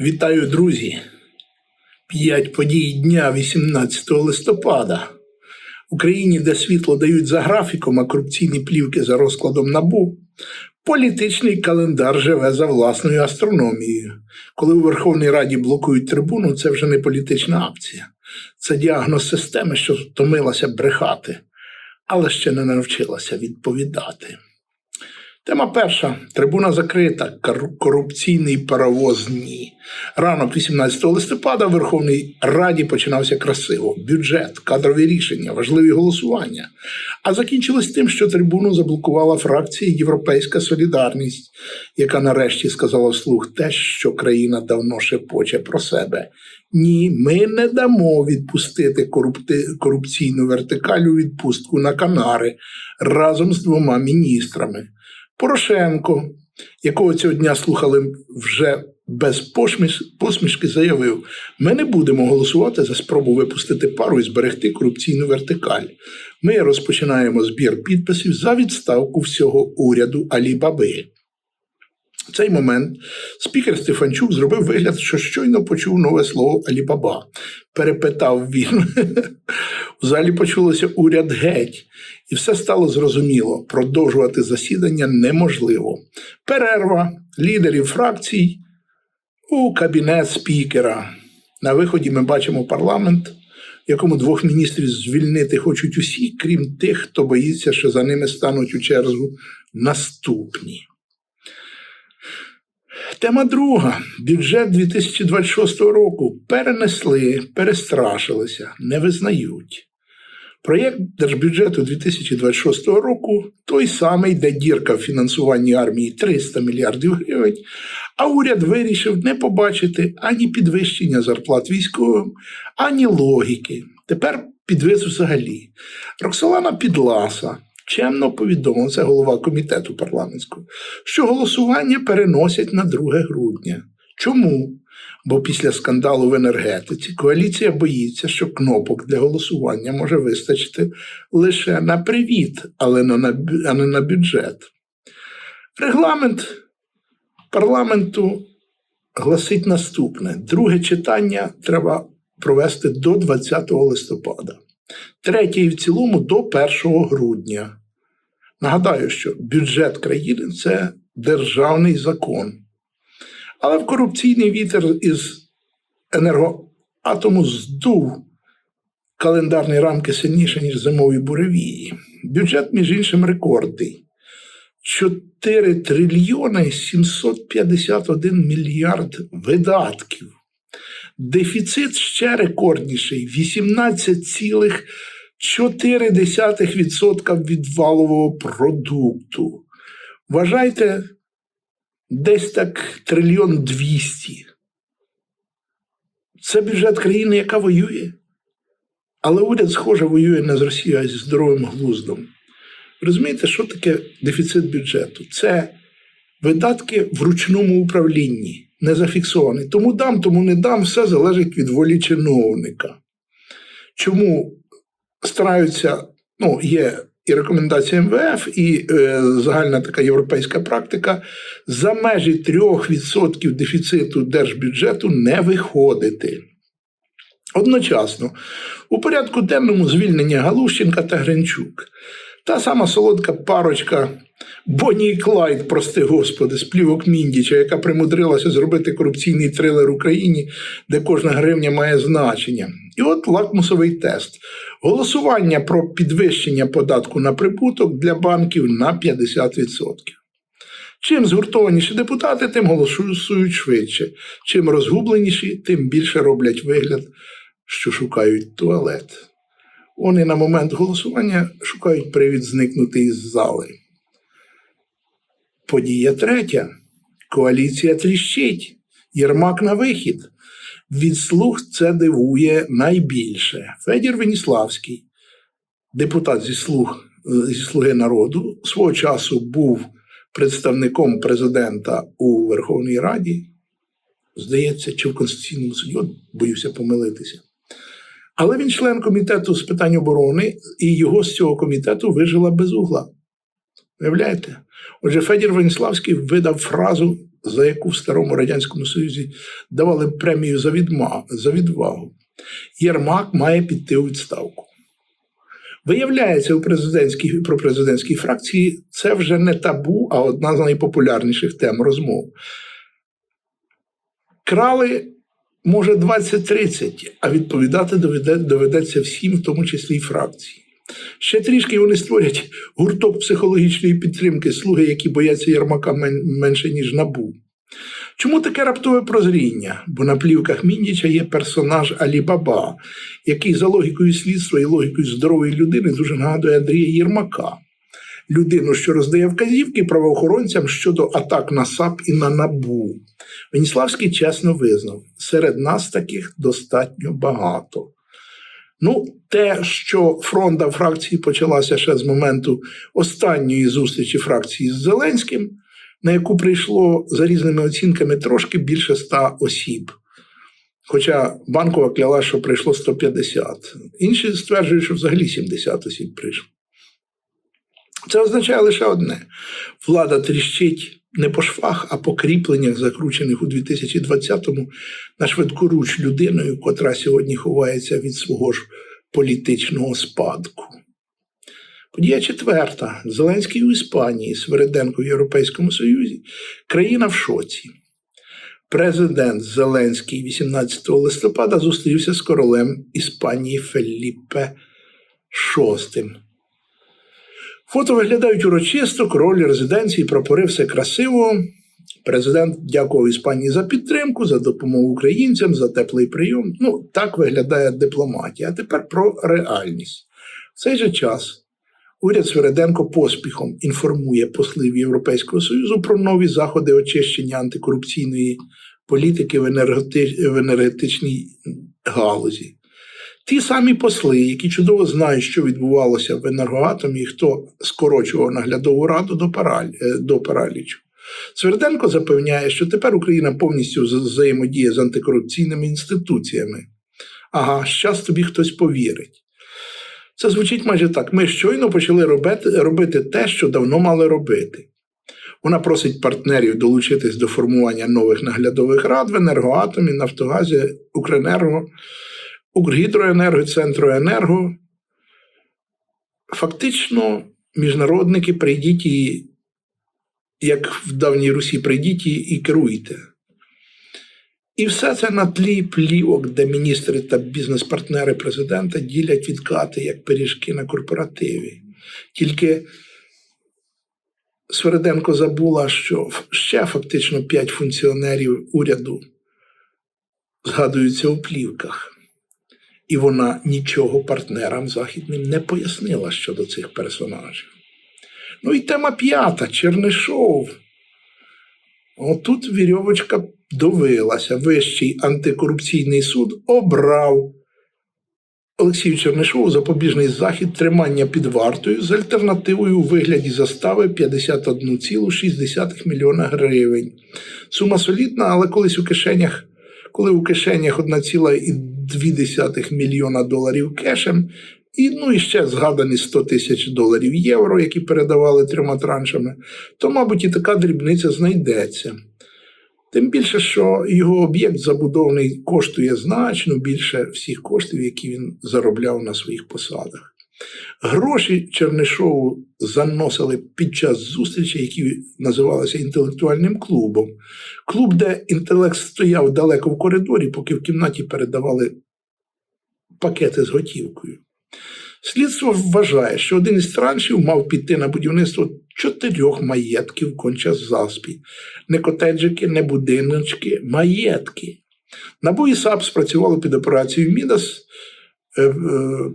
Вітаю, друзі! П'ять подій дня 18 листопада. Україні, де світло дають за графіком, а корупційні плівки за розкладом набу, політичний календар живе за власною астрономією. Коли у Верховній Раді блокують трибуну, це вже не політична акція. Це діагноз системи, що втомилася брехати, але ще не навчилася відповідати. Тема перша. Трибуна закрита. Корупційний паровоз ні. Ранок 18 листопада в Верховній Раді починався красиво. Бюджет, кадрові рішення, важливі голосування. А закінчилось тим, що трибуну заблокувала фракція Європейська Солідарність, яка нарешті сказала вслух те, що країна давно шепоче про себе. Ні, ми не дамо відпустити корупційну вертикаль у відпустку на Канари разом з двома міністрами. Порошенко, якого цього дня слухали вже без посміш, посмішки, заявив: ми не будемо голосувати за спробу випустити пару і зберегти корупційну вертикаль. Ми розпочинаємо збір підписів за відставку всього уряду Алі-Баби. В цей момент спікер Стефанчук зробив вигляд, що щойно почув нове слово Алібаба. Перепитав він. У залі почулося уряд геть, і все стало зрозуміло. Продовжувати засідання неможливо. Перерва лідерів фракцій у кабінет спікера. На виході ми бачимо парламент, в якому двох міністрів звільнити хочуть усі, крім тих, хто боїться, що за ними стануть у чергу наступні. Тема друга. Бюджет 2026 року перенесли, перестрашилися, не визнають. Проєкт держбюджету 2026 року той самий, де дірка в фінансуванні армії 300 мільярдів гривень, а уряд вирішив не побачити ані підвищення зарплат військовим, ані логіки. Тепер підвис взагалі. Роксолана Підласа чемно повідомила, це голова комітету парламентського, що голосування переносять на 2 грудня. Чому? Бо після скандалу в енергетиці коаліція боїться, що кнопок для голосування може вистачити лише на привіт, але не на бюджет. Регламент парламенту гласить наступне: друге читання треба провести до 20 листопада, третє і в цілому до 1 грудня. Нагадаю, що бюджет країни це державний закон. Але в корупційний вітер із енергоатому здув календарні рамки сильніше, ніж зимові буревії. Бюджет, між іншим, рекордний. 4 трильйони 751 мільярд видатків. Дефіцит ще рекордніший 18,4% від валового продукту. Вважайте, десь так трильйон двісті. Це бюджет країни, яка воює. Але уряд, схоже, воює не з Росією, а зі здоровим глуздом. Розумієте, що таке дефіцит бюджету? Це видатки в ручному управлінні, не зафіксовані. Тому дам, тому не дам, все залежить від волі чиновника. Чому стараються, ну, є і рекомендація МВФ, і е, загальна така європейська практика за межі 3% дефіциту держбюджету не виходити. Одночасно, у порядку денному звільнення Галущенка та Гринчук. Та сама солодка парочка Бонні і Клайд, прости господи, з плівок Міндіча, яка примудрилася зробити корупційний трилер Україні, де кожна гривня має значення. І от лакмусовий тест. Голосування про підвищення податку на прибуток для банків на 50%. Чим згуртованіші депутати, тим голосують швидше. Чим розгубленіші, тим більше роблять вигляд, що шукають туалет. Вони на момент голосування шукають привід зникнути із зали. Подія третя. Коаліція тріщить. Єрмак на вихід. Від слуг це дивує найбільше. Федір Веніславський, депутат зі слуг зі слуги народу, свого часу був представником президента у Верховній Раді. Здається, чи в Конституційному суді, От боюся помилитися. Але він член комітету з питань оборони, і його з цього комітету вижила без угла. Уявляєте? Отже, Федір Веніславський видав фразу, за яку в Старому Радянському Союзі давали премію за, відма, за відвагу. Єрмак має піти у відставку. Виявляється, у президентській пропрезидентській фракції це вже не табу, а одна з найпопулярніших тем розмов. Крали, може, 20-30, а відповідати доведеться всім, в тому числі й фракції. Ще трішки вони створять гурток психологічної підтримки, слуги, які бояться Єрмака менше, ніж набу. Чому таке раптове прозріння? Бо на плівках Міндіча є персонаж Алі Баба, який за логікою слідства і логікою здорової людини дуже нагадує Андрія Єрмака. Людину, що роздає вказівки правоохоронцям щодо атак на САП і на НАБУ. Веніславський чесно визнав, серед нас таких достатньо багато. Ну, те, що фронта фракції почалася ще з моменту останньої зустрічі фракції з Зеленським, на яку прийшло за різними оцінками трошки більше ста осіб. Хоча банкова кляла, що прийшло 150. Інші стверджують, що взагалі 70 осіб прийшло. Це означає лише одне: влада тріщить не по швах, а по кріпленнях, закручених у 2020-му на швидкоруч людиною, котра сьогодні ховається від свого ж політичного спадку. Подія четверта. Зеленський у Іспанії, Свериденко в Європейському Союзі. Країна в шоці. Президент Зеленський 18 листопада зустрівся з королем Іспанії Феліпе VI. Фото виглядають урочисто, король резиденції, прапори, все красиво. Президент дякував Іспанії за підтримку, за допомогу українцям, за теплий прийом. Ну, так виглядає дипломатія. А тепер про реальність. В цей же час уряд Свереденко поспіхом інформує послів Європейського Союзу про нові заходи очищення антикорупційної політики в, енергетичній галузі. Ті самі посли, які чудово знають, що відбувалося в енергоатомі, і хто скорочував наглядову раду до, параль... е, до паралічу. Сверденко запевняє, що тепер Україна повністю взаємодіє з антикорупційними інституціями. Ага, щас тобі хтось повірить. Це звучить майже так: ми щойно почали робити, робити те, що давно мали робити. Вона просить партнерів долучитись до формування нових наглядових рад в енергоатомі, Нафтогазі, Укренерго, Укргідроенерго, Центроенерго. Фактично, міжнародники прийдіть і, як в давній Русі, прийдіть і, і керуйте. І все це на тлі плівок, де міністри та бізнес-партнери президента ділять відкати як пиріжки на корпоративі. Тільки Свериденко забула, що ще фактично п'ять функціонерів уряду згадуються у плівках, і вона нічого партнерам західним не пояснила щодо цих персонажів. Ну і тема п'ята Чернишов. Отут вірьовочка довилася. Вищий антикорупційний суд обрав Олексію Чернишову запобіжний захід тримання під вартою з альтернативою у вигляді застави 51,6 мільйона гривень. Сума солідна, але колись у кишенях, коли у кишенях 1,2 мільйона доларів кешем, і ну і ще згадані 100 тисяч доларів євро, які передавали трьома траншами, то, мабуть, і така дрібниця знайдеться. Тим більше, що його об'єкт забудований коштує значно більше всіх коштів, які він заробляв на своїх посадах. Гроші Чернишову заносили під час зустрічі, які називалися інтелектуальним клубом. Клуб, де інтелект стояв далеко в коридорі, поки в кімнаті передавали пакети з готівкою. Слідство вважає, що один із траншів мав піти на будівництво чотирьох маєтків конча заспі. Не котеджики, не будиночки, маєтки. НАБУ і САП спрацювали під операцією Мідас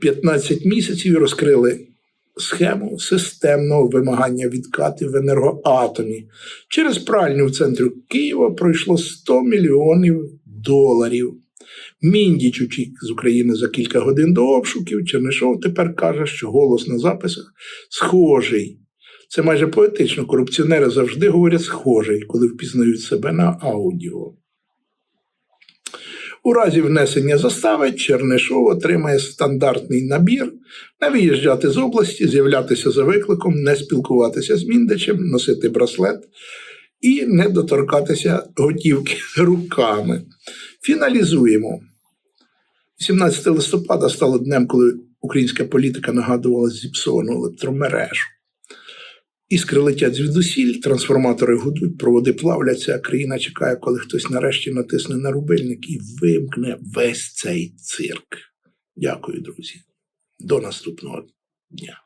15 місяців і розкрили схему системного вимагання відкатів в енергоатомі. Через пральню в центрі Києва пройшло 100 мільйонів доларів. Міндіч утік з України за кілька годин до обшуків. Чернишов тепер каже, що голос на записах схожий. Це майже поетично. Корупціонери завжди говорять схожий, коли впізнають себе на аудіо. У разі внесення застави Чернишов отримає стандартний набір не виїжджати з області, з'являтися за викликом, не спілкуватися з міндичем, носити браслет і не доторкатися готівки руками. Фіналізуємо. 17 листопада стало днем, коли українська політика нагадувала зіпсовану електромережу. Іскри летять звідусіль, трансформатори гудуть, проводи плавляться, а країна чекає, коли хтось нарешті натисне на рубильник і вимкне весь цей цирк. Дякую, друзі. До наступного дня.